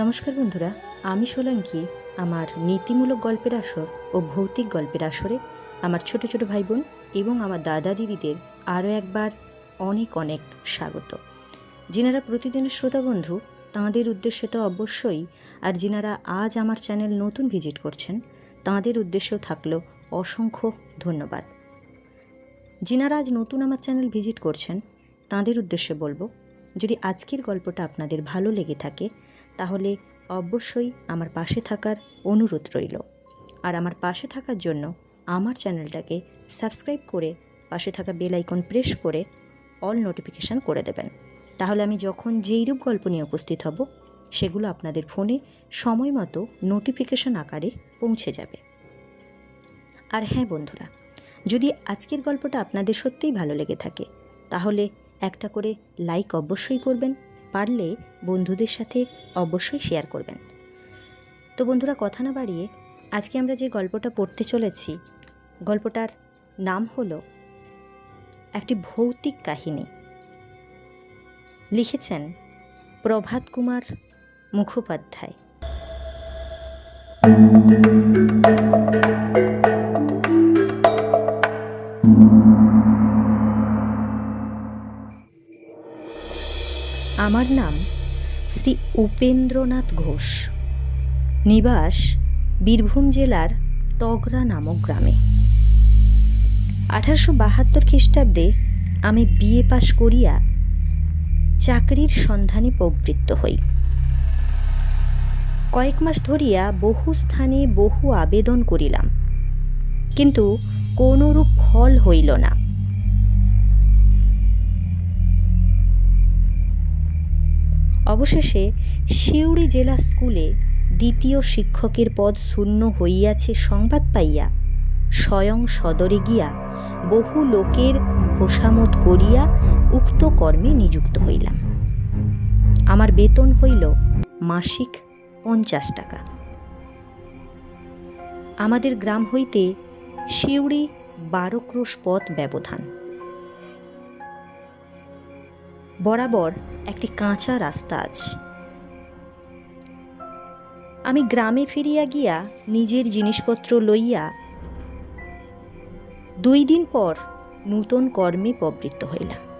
নমস্কার বন্ধুরা, আমি সোলাঙ্কি। আমার নীতিমূলক গল্পের আসর ও ভৌতিক গল্পের আসরে আমার ছোট ছোট ভাই বোন এবং আমার দাদা দিদিদের আরও একবার অনেক অনেক স্বাগত। যিনারা প্রতিদিনের শ্রোতা বন্ধু, তাঁদের উদ্দেশ্যে তো অবশ্যই, আর যিনারা আজ আমার চ্যানেল নতুন ভিজিট করছেন, তাঁদের উদ্দেশ্যেও থাকল অসংখ্য ধন্যবাদ। যিনারা আজ নতুন আমার চ্যানেল ভিজিট করছেন, তাঁদের উদ্দেশ্যে বলব, যদি আজকের গল্পটা আপনাদের ভালো লেগে থাকে তাহলে অবশ্যই আমার পাশে থাকার অনুরোধ রইল। আর আমার পাশে থাকার জন্য আমার চ্যানেলটাকে সাবস্ক্রাইব করে পাশে থাকা বেল আইকন প্রেস করে অল নোটিফিকেশান করে দেবেন। তাহলে আমি যখন যেইরূপ গল্প নিয়ে উপস্থিত হব, সেগুলো আপনাদের ফোনে সময় মতো নোটিফিকেশান আকারে পৌঁছে যাবে। আর হ্যাঁ বন্ধুরা, যদি আজকের গল্পটা আপনাদের সত্যিই ভালো লেগে থাকে, তাহলে একটা করে লাইক অবশ্যই করবেন পারলে বন্ধুদের সাথে অবশ্যই শেয়ার করবেন। তো বন্ধুরা, কথা না বাড়িয়ে আজকে আমরা যে গল্পটা পড়তে চলেছি, গল্পটার নাম হলো একটি ভৌতিক কাহিনী। লিখেছেন প্রভাত কুমার মুখোপাধ্যায়। আমার নাম শ্রী উপেন্দ্রনাথ ঘোষ। নিবাস বীরভূম জেলার তগরা নামক গ্রামে। আঠারোশো বাহাত্তর খ্রিস্টাব্দে আমি বিএ পাশ করিয়া চাকরির সন্ধানে প্রবৃত্ত হই। কয়েক মাস ধরিয়া বহু স্থানে বহু আবেদন করিলাম, কিন্তু কোনরূপ ফল হইল না। অবশেষে সিউড়ি জেলা স্কুলে দ্বিতীয় শিক্ষকের পদ শূন্য হইয়াছে সংবাদ পাইয়া। স্বয়ং সদরে গিয়া বহু লোকের খোসামত করিয়া উক্ত কর্মে নিযুক্ত হইলাম। আমার বেতন হইল মাসিক পঞ্চাশ টাকা। আমাদের গ্রাম হইতে সিউড়ি বারো ক্রোশ পথ ব্যবধান। বরাবর একটি কাঁচা রাস্তা আছে। আমি গ্রামে ফিরিয়া গিয়া নিজের জিনিসপত্র লইয়া দুই দিন পর নূতন কর্মে প্রবৃত্ত হইলাম।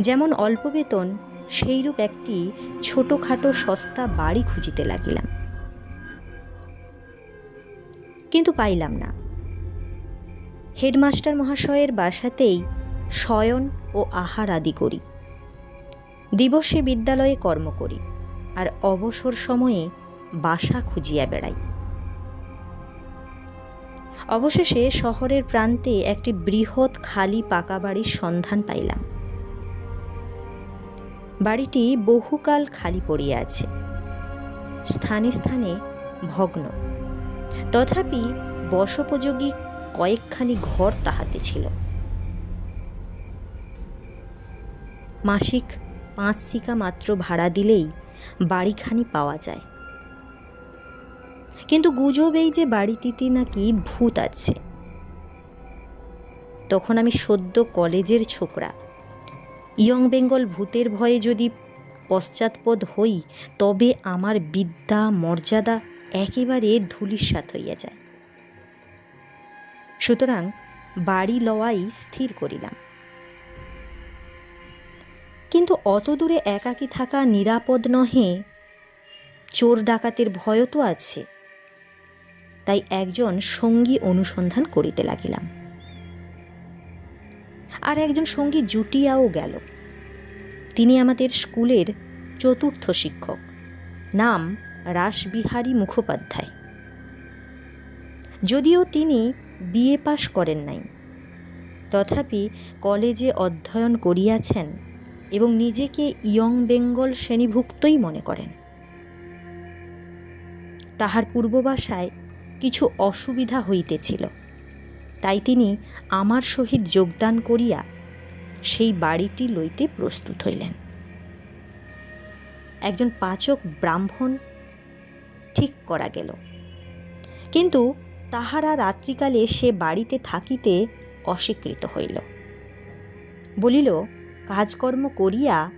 যেমন অল্প বেতন, সেইরূপ একটি ছোটোখাটো সস্তা বাড়ি খুঁজিতে লাগিলাম। কিন্তু পাইলাম না। হেডমাস্টার মহাশয়ের বাসাতেই শয়ন ও আহার আদি করি। দিবসে বিদ্যালয়ে কর্ম করি আর অবসর সময়ে বাসা খুঁজিয়া বেড়াই। অবশেষে শহরের প্রান্তে একটি বৃহৎ খালি পাকা বাড়ির সন্ধান পাইলাম। বাড়িটি বহুকাল খালি পড়িয়া আছে। স্থানে স্থানে ভগ্ন। তথাপি বসোপযোগী কয়েকখানি ঘর তাহাতে ছিল। মাসিক পাঁচ সিকা মাত্র ভাড়া দিলেই বাড়িখানি পাওয়া যায়। কিন্তু গুজব এই যে বাড়িটিতে নাকি ভূত আছে। তখন আমি সদ্য কলেজের ছোকরা। ইয়ং বেঙ্গল ভূতের ভয়ে যদি পশ্চাৎপদ হই, তবে আমার বিদ্যা, মর্যাদা একেবারে ধূলিসাৎ হইয়া যায়। সুতরাং বাড়ি লওয়াই স্থির করিলাম। কিন্তু অত দূরে একাকী থাকা নিরাপদ নহে। চোর ডাকাতের ভয়ও তো আছে। তাই একজন সঙ্গী অনুসন্ধান করিতে লাগিলাম। আর একজন সঙ্গী জুটিয়াও গেল। তিনি আমাদের স্কুলের চতুর্থ শিক্ষক। নাম রাসবিহারী মুখোপাধ্যায়। যদিও তিনি বিএ পাশ করেন নাই, তথাপি কলেজে অধ্যয়ন করিয়াছেন। এবং নিজেকে ইয়ং বেঙ্গল শ্রেণীভুক্তই মনে করেন। তাহার পূর্ববাসায় কিছু অসুবিধা হইতেছিল। তাই তিনি আমার সহিত যোগদান করিয়া সেই বাড়িটি লইতে প্রস্তুত হইলেন। একজন পাচক ব্রাহ্মণ ঠিক করা গেল। কিন্তু তাহারা রাত্রিকালে সে বাড়িতে থাকিতে অস্বীকৃত হইল। বলিল কাজকর্ম করিয়া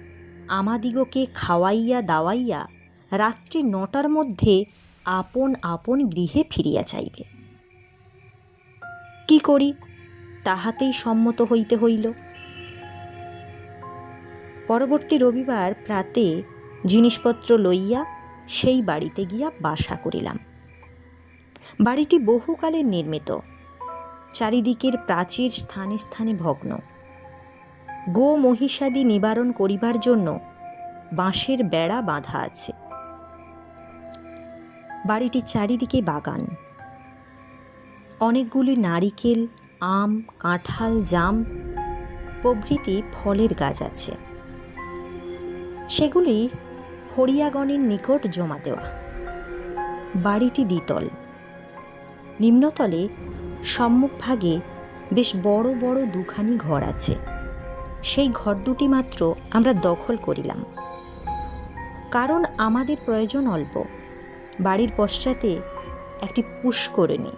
আমাদিগকে খাওয়াইয়া দাওয়াইয়া রাত্রি নটার মধ্যে আপন আপন গৃহে ফিরিয়া যাইবে। কি করি? তাহাতেই সম্মত হইতে হইল। পরবর্তী রবিবার প্রাতে জিনিসপত্র লইয়া সেই বাড়িতে গিয়া বাসা করিলাম। বাড়িটি বহুকালের নির্মিত। চারিদিকের প্রাচীর স্থানে স্থানে ভগ্ন। গো মহিষাদি নিবারণ করিবার জন্য বাঁশের বেড়া বাঁধা আছে। বাড়িটির চারিদিকে বাগান। অনেকগুলি নারিকেল, আম, কাঁঠাল, জাম প্রভৃতি ফলের গাছ আছে। সেগুলি ফড়িয়াগণের নিকট জমা দেওয়া। বাড়িটি দ্বিতল। নিম্নতলে সম্মুখভাগে বেশ বড় বড় দুখানি ঘর আছে। সেই ঘর দুটি মাত্র আমরা দখল করিলাম। কারণ আমাদের প্রয়োজন অল্প। বাড়ির পশ্চাতে একটি পুষ্করিণী।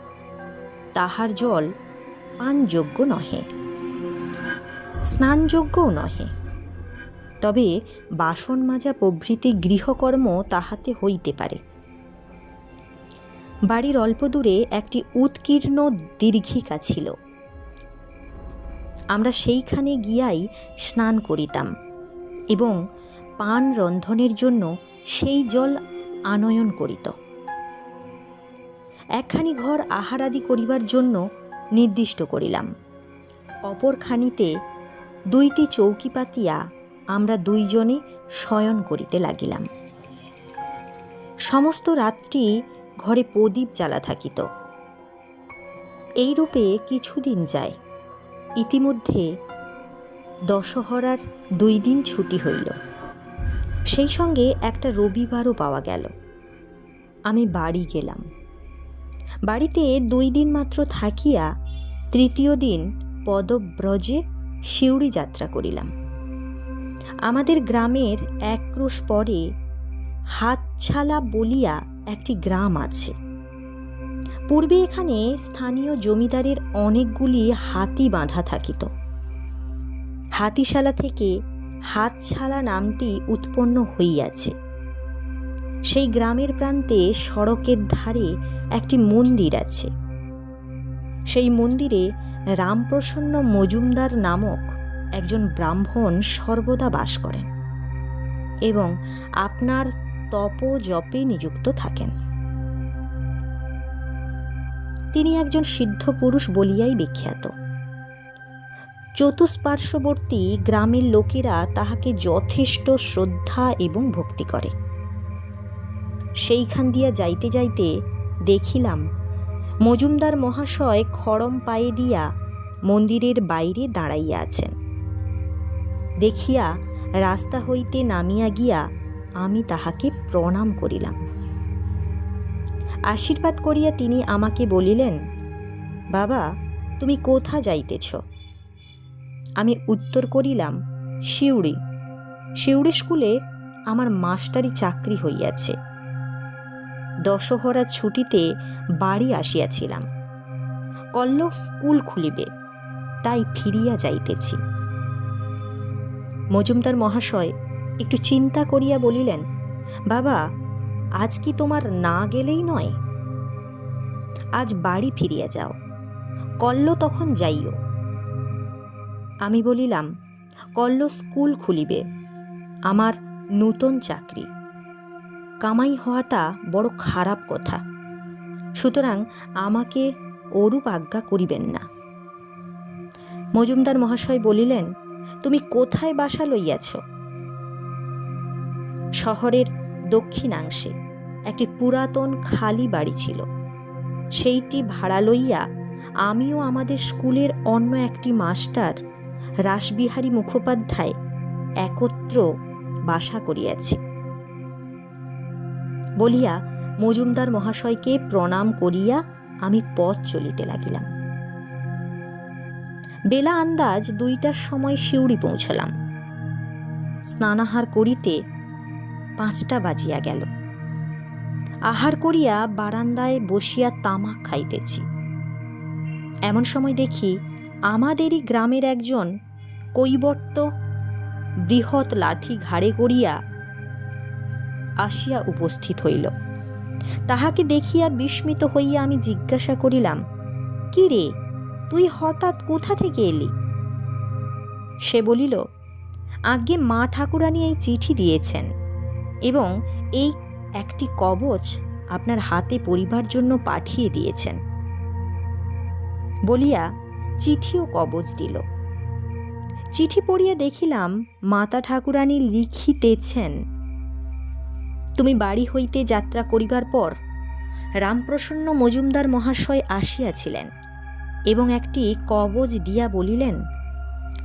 তাহার জল পানযোগ্য নহে। স্নানযোগ্যও নহে। তবে বাসন মাজা প্রভৃতি গৃহকর্ম তাহাতে হইতে পারে। বাড়ির অল্প দূরে একটি উৎকীর্ণ দীর্ঘিকা ছিল। আমরা সেইখানে গিয়াই স্নান করিতাম এবং পান রন্ধনের জন্য সেই জল আনয়ন করিত। একখানি ঘর আহারাদি করিবার জন্য নির্দিষ্ট করিলাম। অপরখানিতে দুইটি চৌকি পাতিয়া আমরা দুইজনে শয়ন করিতে লাগিলাম। সমস্ত রাত্রি ঘরে প্রদীপ জ্বালা থাকিত। এইরূপে কিছুদিন যায়। ইতিমধ্যে দশহরার দুই দিন ছুটি হইল। সেই সঙ্গে একটা রবিবারও পাওয়া গেল। আমি বাড়ি গেলাম। বাড়িতে দুই দিন মাত্র থাকিয়া তৃতীয় দিন পদব্রজে শিউড়ি যাত্রা করিলাম। আমাদের গ্রামের এক ক্রোশ পরে হাতছালা বলিয়া একটি গ্রাম আছে। পূর্বে এখানে স্থানীয় জমিদারের অনেকগুলি হাতি বাঁধা থাকিত। হাতিশালা থেকে হাতছালা নামটি উৎপন্ন হইয়াছে। সেই গ্রামের প্রান্তে সড়কের ধারে একটি মন্দির আছে। সেই মন্দিরে রামপ্রসন্ন মজুমদার নামক একজন ব্রাহ্মণ সর্বদা বাস করেন এবং আপনার তপ জপে নিযুক্ত থাকেন। তিনি একজন সিদ্ধ পুরুষ বলিয়াই বিখ্যাত। চতুষ্পার্শ্ববর্তী গ্রামের লোকেরা তাহাকে যথেষ্ট শ্রদ্ধা এবং ভক্তি করে। সেইখান দিয়া যাইতে যাইতে দেখিলাম, মজুমদার মহাশয় খড়ম পায়ে দিয়া মন্দিরের বাইরে দাঁড়াইয়া আছেন। দেখিয়া রাস্তা হইতে নামিয়া গিয়া আমি তাহাকে প্রণাম করিলাম। আশীর্বাদ করিয়া তিনি আমাকে বলিলেন, বাবা, তুমি কোথা যাইতেছ? আমি উত্তর করিলাম, শিউড়ি। শিউড়ি স্কুলে আমার মাস্টারি চাকরি হইয়াছে। দশহরার ছুটিতে বাড়ি আসিয়াছিলাম। কল্ল স্কুল খুলিবে, তাই ফিরিয়া যাইতেছি। মজুমদার মহাশয় একটু চিন্তা করিয়া বলিলেন, বাবা আজ কি তোমার না গেলেই নয়? আজ বাড়ি ফিরিয়া যাও। কল্ল তখন যাইও। আমি বলিলাম, কল্ল স্কুল খুলিবে, আমার নূতন চাকরি। কামাই হওয়াটা বড় খারাপ কথা। সুতরাং আমাকে ওরূপ আজ্ঞা করিবেন না। মজুমদার মহাশয় বলিলেন, তুমি কোথায় বাসা লইয়াছ? শহরের দক্ষিণাংশে একটি পুরাতন খালি বাড়ি ছিল। সেইটি ভাড়া লইয়া আমিও আমাদের স্কুলের অন্য একটি মাস্টার রাসবিহারী মুখোপাধ্যায় একত্র বাসা করিয়াছি। বলিয়া মজুমদার মহাশয়কে প্রণাম করিয়া আমি পথ চলিতে লাগিলাম। বেলা আন্দাজ দুইটার সময় শিউড়ি পৌঁছলাম। স্নানাহার করিতে পাঁচটা বাজিয়া গেল। আহার করিয়া বারান্দায় বসিয়া তামাক খাইতেছি। এমন সময় দেখি আমাদেরই গ্রামের একজন কৈবর্ত বৃহৎ লাঠি ঘাড়ে করিয়া আসিয়া উপস্থিত হইল। তাহাকে দেখিয়া বিস্মিত হইয়া আমি জিজ্ঞাসা করিলাম, কি রে, তুই হঠাৎ কোথা থেকে এলি? সে বলিল, আজ্ঞে মা ঠাকুরানী এই চিঠি দিয়েছেন। এবং এই একটি কবচ আপনার হাতে পরিবার জন্য পাঠিয়ে দিয়েছেন। বলিয়া চিঠিও কবচ দিল। চিঠি পড়িয়া দেখিলাম মাতা ঠাকুরানী লিখিতেছেন, তুমি বাড়ি হইতে যাত্রা করিবার পর রামপ্রসন্ন মজুমদার মহাশয় আসিয়াছিলেন এবং একটি কবজ দিয়া বলিলেন,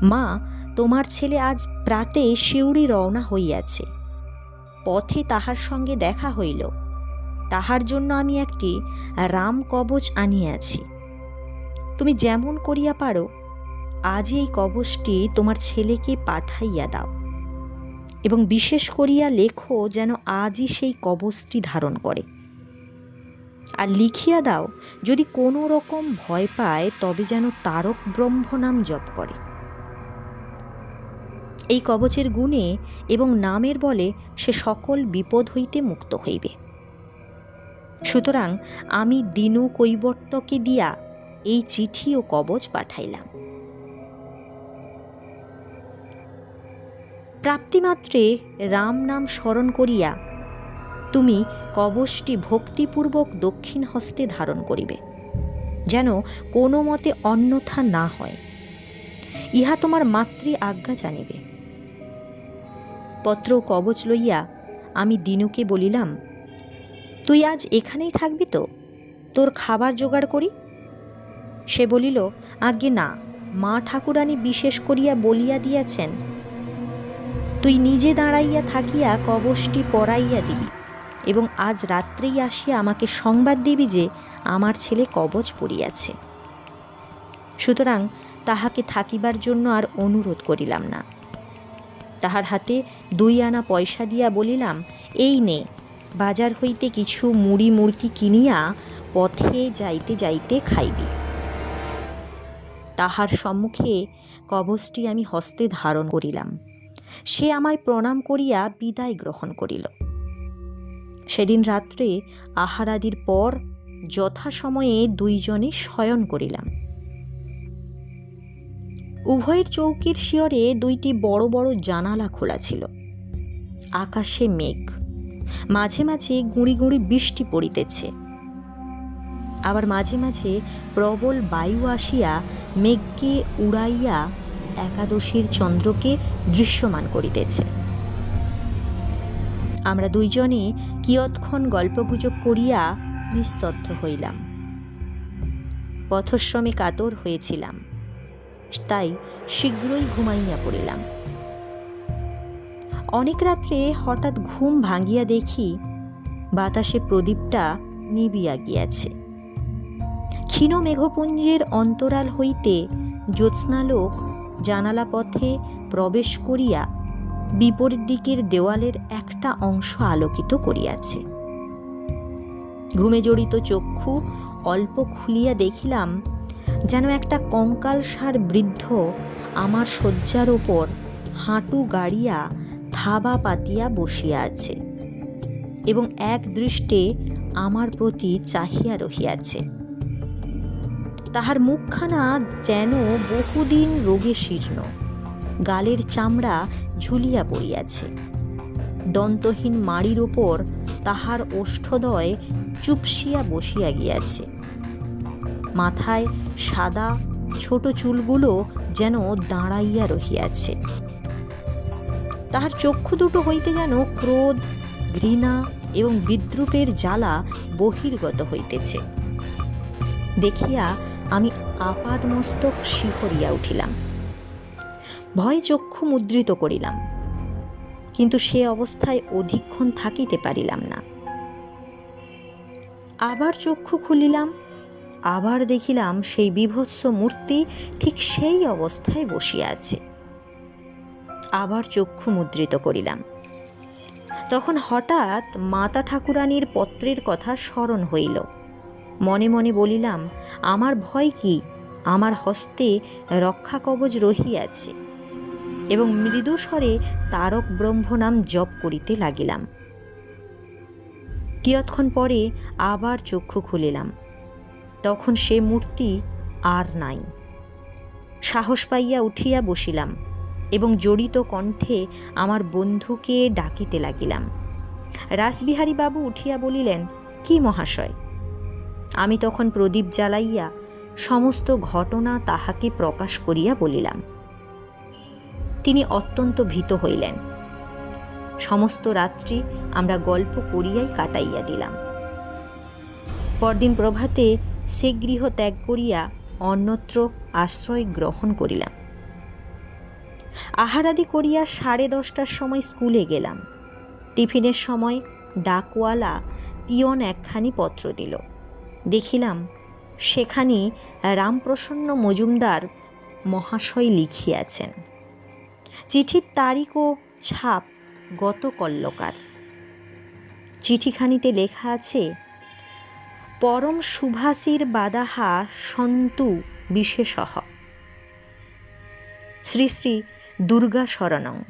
মা, তোমার ছেলে আজ প্রাতে শিউড়ি রওনা হইয়াছে। পথে তাহার সঙ্গে দেখা হইল। তাহার জন্য আমি একটি রাম কবচ আনিয়াছি তুমি যেমন করিয়া পারো, আজ এই কবচটি তোমার ছেলেকে পাঠাইয়া দাও। এবং বিশেষ করিয়া লেখো যেন আজই সেই কবচটি ধারণ করে। আর লিখিয়া দাও, যদি কোনো রকম ভয় পায়, তবে যেন তারক ব্রহ্ম নাম জপ করে। এই কবচের গুণে এবং নামের বলে সে সকল বিপদ হইতে মুক্ত হইবে। সুতরাং আমি দিনু কৈবর্তকে দিয়া এই চিঠি ও কবচ পাঠাইলাম। প্রাপ্তিমাত্রে রাম নাম স্মরণ করিয়া তুমি কবচটি ভক্তিপূর্বক দক্ষিণ হস্তে ধারণ করিবে, যেন কোনো মতে অন্যথা না হয়। ইহা তোমার মাতৃ আজ্ঞা জানিবে। পত্র কবচ লইয়া আমি দিনুকে বলিলাম, তুই আজ এখানেই থাকবি তো? তোর খাবার জোগাড় করি? সে বলিল, আজ্ঞে না, মা ঠাকুরানী বিশেষ করিয়া বলিয়া দিয়াছেন। তুই নিজে দাঁড়াইয়া থাকিয়া কবচটি পরাইয়া দিবি এবং আজ রাত্রেই আসিয়া আমাকে সংবাদ দিবি যে আমার ছেলে কবচ পড়িয়াছে। সুতরাং তাহাকে থাকিবার জন্য আর অনুরোধ করিলাম না। তাহার হাতে দুই আনা পয়সা দিয়া বলিলাম, এই নে, বাজার হইতে কিছু মুড়ি মুড়কি কিনিয়া পথে যাইতে যাইতে খাইবি। তাহার সম্মুখে কবচটি আমি হস্তে ধারণ করিলাম। সে আমায় প্রণাম করিয়া বিদায় গ্রহণ করিল। সেদিন রাত্রে আহারাদির পর যথাসময়ে দুইজনে শয়ন করিলাম। উভয়ের চৌকির শিয়রে দুইটি বড় বড় জানালা খোলা ছিল। আকাশে মেঘ। মাঝে মাঝে গুঁড়ি গুঁড়ি বৃষ্টি পড়িতেছে। আবার মাঝে মাঝে প্রবল বায়ু আসিয়া মেঘকে উড়াইয়া একাদশীর চন্দ্রকে দৃশ্যমান করিতেছে। আমরা দুইজনে কিয়ৎক্ষণ গল্পগুজব করিয়া নিস্তব্ধ হইলাম। পথশ্রমে কাতর হয়েছিলাম। তাই শীঘ্রই ঘুমাইয়া পড়িলাম। অনেক রাত্রে হঠাৎ ঘুম ভাঙিয়া দেখি বাতাসে প্রদীপটা নিবিয়া গিয়াছে। ক্ষীণ মেঘপুঞ্জের অন্তরাল হইতে জ্যোৎস্নালোক জানালা পথে প্রবেশ করিয়া বিপরীত দিকের দেওয়ালের একটা অংশ আলোকিত করিয়াছে। ঘুমে জড়িত চক্ষু অল্প খুলিয়া দেখিলাম যেন একটা কঙ্কাল সার বৃদ্ধ আমার শয্যার ওপর হাঁটু গাড়িয়া থাবা পাতিয়া বসিয়া আছে এবং এক দৃষ্টে আমার প্রতি চাহিয়া রহিয়াছে। তাহার মুখখানা যেন বহুদিন রোগে শীর্ণ, গালের চামড়া ঝুলিয়া পড়িয়াছে। দন্তহীন মাড়ির ওপর তাহার ওষ্ঠদয় চুপসিয়া বসিয়া গিয়াছে। মাথায় সাদা ছোট চুলগুলো যেন দাঁড়াইয়া রহিয়াছে। তাহার চক্ষু দুটো হইতে যেন ক্রোধ, ঘৃণা এবং বিদ্রুপের জ্বালা বহির্গত হইতেছে। দেখিয়া আমি আপাদ মস্তক শিহরিয়া উঠিলাম। ভয় চক্ষু মুদ্রিত করিলাম। কিন্তু সে অবস্থায় অধিকক্ষণ থাকিতে পারিলাম না। আবার চক্ষু খুলিলাম। আবার দেখিলাম সেই বিভৎস মূর্তি ঠিক সেই অবস্থায় বসিয়া আছে। আবার চক্ষু মুদ্রিত করিলাম। তখন হঠাৎ মাতা ঠাকুরানীর পত্রের কথা স্মরণ হইল। মনে মনে বলিলাম, আমার ভয় কি? আমার হস্তে রক্ষা কবচ রহিয়াছে এবং মৃদু স্বরে তারক ব্রহ্ম নাম জপ করিতে লাগিলাম। কিয়ৎক্ষণ পরে আবার চক্ষু খুলিলাম। তখন সে মূর্তি আর নাই। সাহস পাইয়া উঠিয়া বসিলাম এবং জড়িত কণ্ঠে আমার বন্ধুকে ডাকিতে লাগিলাম। রাসবিহারী বাবু উঠিয়া বলিলেন, কি মহাশয়? আমি তখন প্রদীপ জ্বালাইয়া সমস্ত ঘটনা তাহাকে প্রকাশ করিয়া বলিলাম। তিনি অত্যন্ত ভীত হইলেন। সমস্ত রাত্রি আমরা গল্প করিয়াই কাটাইয়া দিলাম। পরদিন প্রভাতে সে গৃহ ত্যাগ করিয়া অন্যত্র আশ্রয় গ্রহণ করিলাম। আহারাদি করিয়া সাড়ে দশটার সময় স্কুলে গেলাম। টিফিনের সময় ডাকওয়ালা পিয়ন একখানি পত্র দিল। দেখিলাম সেখানে রামপ্রসন্ন মজুমদার মহাশয় লিখিয়াছেন। চিঠির তারিখ ও ছাপ গত কল্লকার চিঠিখানিতে লেখা আছে পরম সুভাষীর বাদাহা সন্তু বিশেষহ। শ্রী শ্রী দুর্গা শরণং।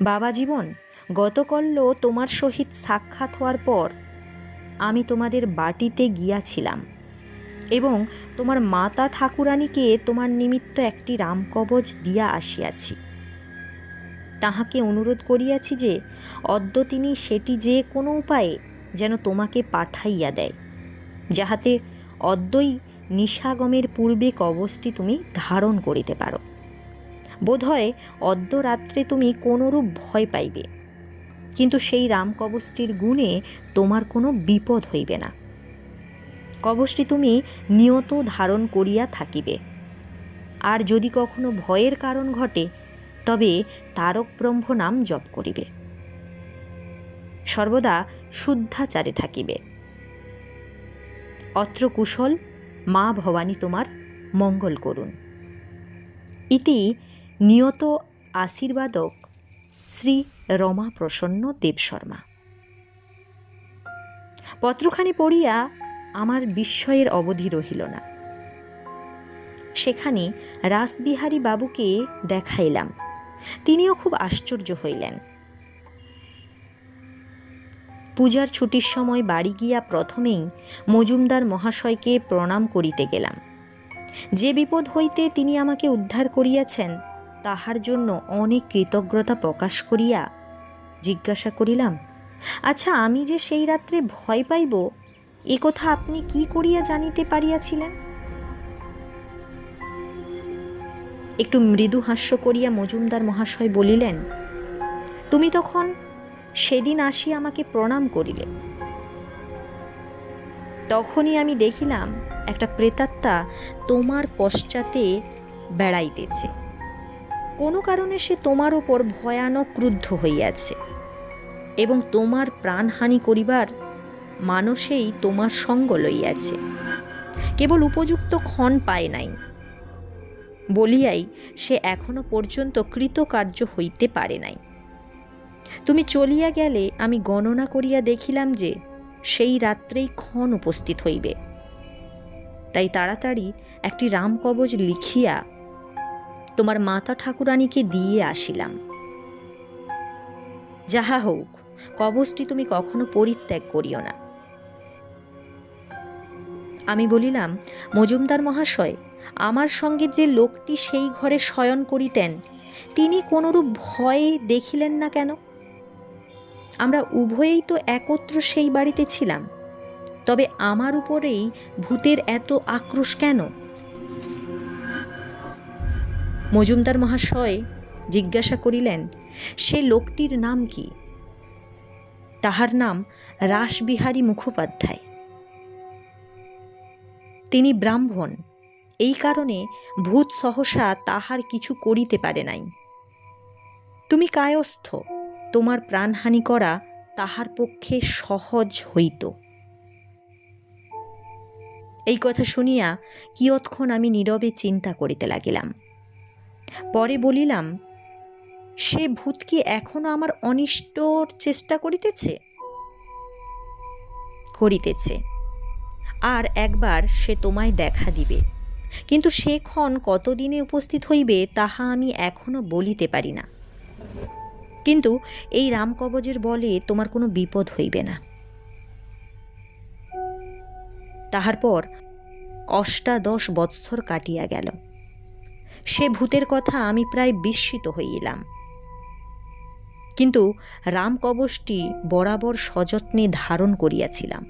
বাবা জীবন গতকল্য তোমার সহিত সাক্ষাৎ হওয়ার পর আমি তোমাদের বাটিতে গিয়াছিলাম এবং তোমার মাতা ঠাকুরানীকে তোমার নিমিত্ত একটি রামকবচ দিয়া আসিয়াছি। তাহাকে অনুরোধ করিয়াছি যে, অদ্য তিনি সেটি যে কোনো উপায়ে যেন তোমাকে পাঠাইয়া দেয়, যাহাতে অদ্যই নিশাগমের পূর্বে কবচটি তুমি ধারণ করিতে পারো। বোধহয় অদ্য রাত্রে তুমি কোনরূপ ভয় পাইবে, কিন্তু সেই রাম কবচটির গুণে তোমার কোনো বিপদ হইবে না। কবচটি তুমি নিয়ত ধারণ করিয়া থাকিবে। আর যদি কখনো ভয়ের কারণ ঘটে, তবে তারক ব্রহ্ম নাম জপ করিবে। সর্বদা শুদ্ধাচারে থাকিবে। অত্র কুশল মা ভবানী তোমার মঙ্গল করুন। ইতি নিয়ত আশীর্বাদক শ্রী রমা প্রসন্ন দেব শর্মা। পত্রখানি পড়িয়া আমার বিস্ময়ের অবধি রহিল না। সেখানে রাসবিহারী বাবুকে দেখাইলাম। তিনিও খুব আশ্চর্য হইলেন। পূজার ছুটির সময় বাড়ি গিয়া প্রথমেই মজুমদার মহাশয়কে প্রণাম করিতে গেলাম। যে বিপদ হইতে তিনি আমাকে উদ্ধার করিয়াছেন, তাহার জন্য অনেক কৃতজ্ঞতা প্রকাশ করিয়া জিজ্ঞাসা করিলাম আচ্ছা আমি যে সেই রাত্রে ভয় পাইব, এ কথা আপনি কি করিয়া জানিতে পারিয়াছিলেন? একটু মৃদু হাস্য করিয়া মজুমদার মহাশয় বলিলেন, তুমি তখন সেদিন আসি আমাকে প্রণাম করিলে। তখনই আমি দেখিলাম একটা প্রেতাত্মা তোমার পশ্চাতে বেড়াইতেছে। কোনো কারণে সে তোমার ওপর ভয়ানক ক্রুদ্ধ হইয়াছে এবং তোমার প্রাণহানি করিবার মানসেই তোমার সঙ্গ লইয়াছে। কেবল উপযুক্ত ক্ষণ পায় নাই। বলিয়াই সে এখনও পর্যন্ত কৃতকার্য হইতে পারে নাই। তুমি চলিয়া গেলে আমি গণনা করিয়া দেখিলাম যে সেই রাত্রেই ক্ষণ উপস্থিত হইবে। তাই তাড়াতাড়ি একটি রামকবচ লিখিয়া তোমার মাতা ঠাকুরানীকে দিয়ে আসিলাম। যাহা হোক, কবচটি তুমি কখনো পরিত্যাগ করিও না। আমি বলিলাম, মজুমদার মহাশয়, আমার সঙ্গে যে লোকটি সেই ঘরে শয়ন করিতেন, তিনি কোনরূপ ভয়ে দেখিলেন না কেন? আমরা উভয়েই তো একত্র সেই বাড়িতে ছিলাম। তবে আমার উপরেই ভূতের এত আক্রোশ কেন? মজুমদার মহাশয় জিজ্ঞাসা করিলেন, সে লোকটির নাম কি? তাহার নাম রাসবিহারী মুখোপাধ্যায়। তিনি ব্রাহ্মণ। এই কারণে ভূত সহসা তাহার কিছু করিতে পারে নাই। তুমি কায়স্থ। তোমার প্রাণহানি করা তাহার পক্ষে সহজ হইত। এই কথা শুনিয়া কিয়ৎক্ষণ আমি নীরবে চিন্তা করিতে লাগিলাম। পরে বলিলাম, সে ভূত কি এখনও আমার অনিষ্টর চেষ্টা করিতেছে? করিতেছে। আর একবার সে তোমায় দেখা দিবে। কিন্তু সে ক্ষণ কতদিনে উপস্থিত হইবে তাহা আমি এখনও বলিতে পারি না। কিন্তু এই রামকবজের বলে তোমার কোনো বিপদ হইবে না। তাহার পর অষ্টাদশ বৎসর কাটিয়া গেল। সে ভূতের কথা আমি প্রায় বিস্মিত হইলাম। কিন্তু রামকবচটি বরাবর সযত্নে ধারণ করিয়াছিলাম।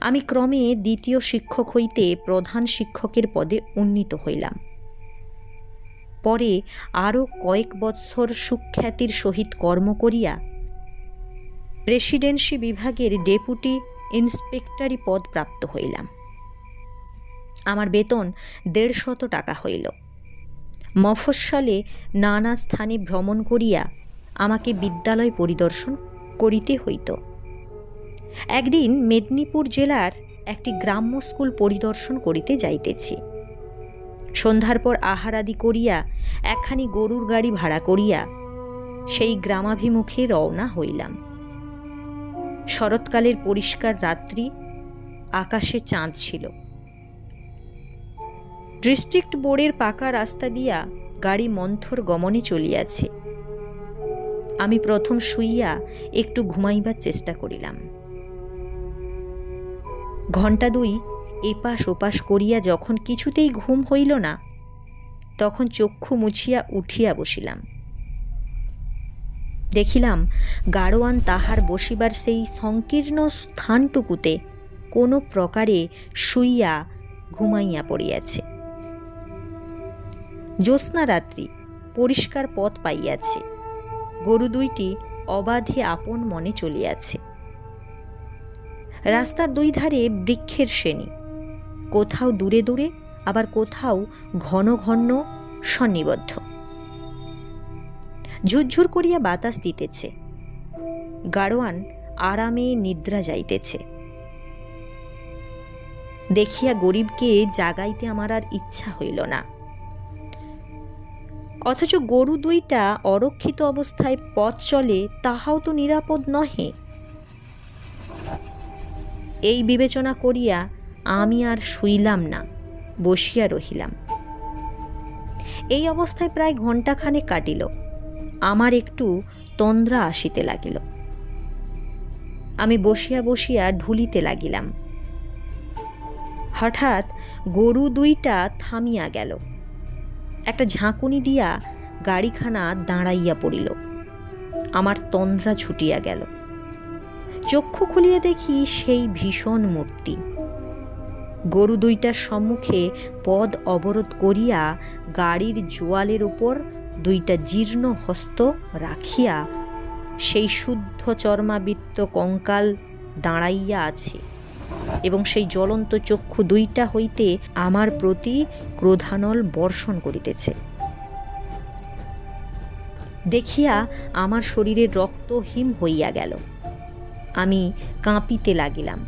আমি ক্রমে দ্বিতীয় শিক্ষক হইতে প্রধান শিক্ষকের পদে উন্নীত হইলাম। পরে আরও কয়েক বৎসর সুখ্যাতির সহিত কর্ম করিয়া প্রেসিডেন্সি বিভাগের ডেপুটি ইন্সপেক্টরি পদ প্রাপ্ত হইলাম। আমার বেতন দেড়শত টাকা হইল। মফস্বলে নানা স্থানে ভ্রমণ করিয়া আমাকে বিদ্যালয় পরিদর্শন করিতে হইত। একদিন মেদিনীপুর জেলার একটি গ্রাম্য স্কুল পরিদর্শন করিতে যাইতেছি। সন্ধ্যার পর আহারাদি করিয়া একখানি গরুর গাড়ি ভাড়া করিয়া সেই গ্রামাভিমুখে রওনা হইলাম। শরৎকালের পরিষ্কার রাত্রি, আকাশে চাঁদ ছিল। ডিস্ট্রিক্ট বোর্ডের পাকা রাস্তা দিয়া গাড়ি মন্থর গমনে চলিয়াছে। আমি প্রথম শুইয়া একটু ঘুমাইবার চেষ্টা করিলাম। ঘণ্টা দুই এপাশ ওপাশ করিয়া যখন কিছুতেই ঘুম হইল না, তখন চক্ষু মুছিয়া উঠিয়া বসিলাম। দেখিলাম গাড়োয়ান তাহার বসিবার সেই সংকীর্ণ স্থানটুকুতে কোনো প্রকারে শুইয়া ঘুমাইয়া পড়িয়াছে। জ্যোৎস্না রাত্রি পরিষ্কার পথ পাইয়াছে। গরু দুইটি অবাধে আপন মনে চলিয়াছে। রাস্তার দুই ধারে বৃক্ষের শ্রেণি। কোথাও দূরে দূরে, আবার কোথাও ঘন ঘন সন্নিবদ্ধ। ঝুরঝুর করিয়া বাতাস দিতেছে। গাড়োয়ান আরামে নিদ্রা যাইতেছে। দেখিয়া গরিবকে জাগাইতে আমার আর ইচ্ছা হইল না। অথচ গরু দুইটা অরক্ষিত অবস্থায় পথ চলে, তাহাও তো নিরাপদ নহে। এই বিবেচনা করিয়া আমি আর শুইলাম না, বসিয়া রহিলাম। এই অবস্থায় প্রায় ঘণ্টাখানে কাটিল, আমার একটু তন্দ্রা আসিতে লাগিল। আমি বসিয়া বসিয়া ঢুলিতে লাগিলাম। হঠাৎ গরু দুইটা থামিয়া গেল। একটা ঝাঁকুনি দিয়া গাড়িখানা দাঁড়াইয়া পড়িল। আমার তন্দ্রা ছুটিয়া গেল। চক্ষু খুলিয়া দেখি সেই ভীষণ মূর্তি। গরু দুইটার সম্মুখে পদ অবরোধ করিয়া গাড়ির জোয়ালের উপর দুইটা জীর্ণ হস্ত রাখিয়া সেই শুদ্ধ চর্মাবৃত্ত কঙ্কাল দাঁড়াইয়া আছে এবং সেই জ্বলন্ত চক্ষু দুইটা হইতে আমার প্রতি ক্রোধানল বর্ষণ করিতেছে। দেখিয়া আমার শরীরের রক্ত হিম হইয়া গেল। আমি কাঁপিতে লাগিলাম।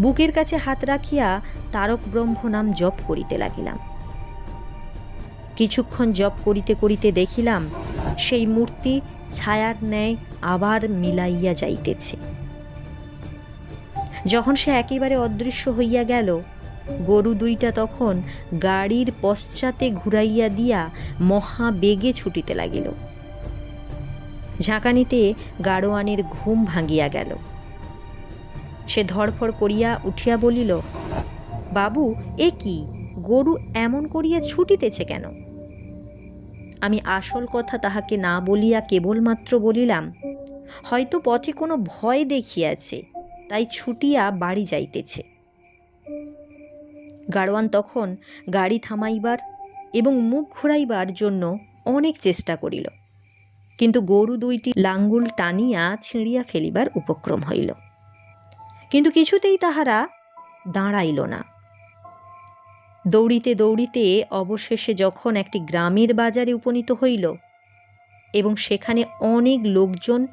বুকের কাছে হাত রাখিয়া তারক ব্রহ্ম নাম জপ করিতে লাগিলাম। কিছুক্ষণ জপ করিতে করিতে দেখিলাম, সেই মূর্তি ছায়ার ন্যায় আবার মিলাইয়া যাইতেছে। যখন সে একেবারে অদৃশ্য হইয়া গেল, গরু দুইটা তখন গাড়ির পশ্চাতে ঘুরাইয়া দিয়া মহা বেগে ছুটিতে লাগিল। ঝাঁকানিতে গাড়োয়ানের ঘুম ভাঙিয়া গেল। সে ধড়ফড় করিয়া উঠিয়া বলিল, বাবু, এ কি? গরু এমন করিয়া ছুটিতেছে কেন? আমি আসল কথা তাহাকে না বলিয়া কেবলমাত্র বলিলাম, হয়তো পথে কোনো ভয় দেখিয়াছে, তাই ছুটিয়া বাড়ি যাইতেছে। গাড়োয়ান তখন গাড়ি থামাইবার এবং মুখ ঘুরাইবার জন্য অনেক চেষ্টা করিল, কিন্তু গরু দুইটি লাঙ্গুল টানিয়া ছিঁড়িয়া ফেলিবার উপক্রম হইল। কিন্তু কিছুতেই তাহারা দাঁড়াইল না। দৌড়িতে দৌড়িতে অবশেষে যখন একটি গ্রামের বাজারে উপনীত হইল এবং সেখানে অনেক লোকজন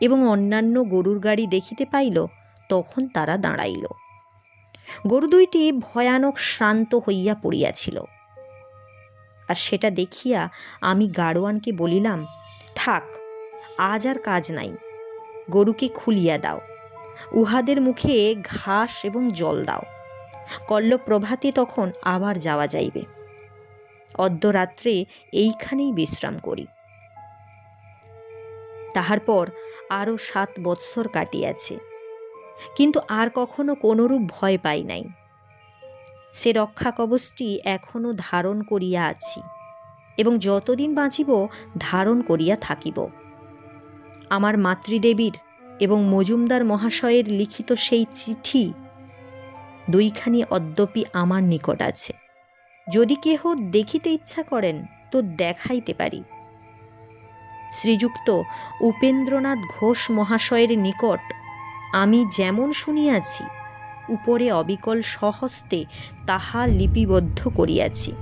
এবং অন্যান্য গরুর গাড়ি দেখিতে পাইল, তখন তারা দাঁড়াইল। গরু দুইটি ভয়ানক শ্রান্ত হইয়া পড়িয়াছিল। আর সেটা দেখিয়া আমি গাড়োয়ানকে বলিলাম, থাক, আজ আর কাজ নাই, গরুকে খুলিয়া দাও। উহাদের মুখে ঘাস এবং জল দাও। কল্লপ্রভাতে তখন আবার যাওয়া যাইবে। অর্ধরাত্রে এইখানেই বিশ্রাম করি। তাহার পর আরও সাত বৎসর কাটিয়াছে। কিন্তু আর কখনো কোনরূপ ভয় পাই নাই। সে রক্ষা কবচটি এখনও ধারণ করিয়া আছি এবং যতদিন বাঁচিব ধারণ করিয়া থাকিব। আমার মাতৃদেবীর এবং মজুমদার মহাশয়ের লিখিত সেই চিঠি দুইখানি অদ্যপি আমার নিকট আছে। যদি কেহ দেখিতে ইচ্ছা করেন, তো দেখাইতে পারি। শ্রীযুক্ত উপেন্দ্রনাথ ঘোষ মহাশয়ের নিকট আমি যেমন শুনিয়াছি, উপরে অবিকল সহস্তে তাহা লিপিবদ্ধ করিয়াছি।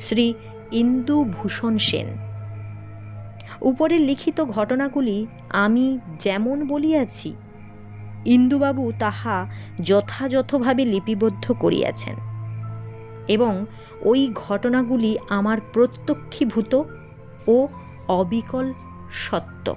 শ্রী ইন্দুভূষণ সেন উপরে লিখিত ঘটনাগুলি আমি যেমন বলিয়াছি, ইন্দুবাবু তাহা যথাযথভাবে লিপিবদ্ধ করিয়াছেন এবং ওই ঘটনাগুলি আমার প্রত্যক্ষীভূত ও অবিকল সত্য।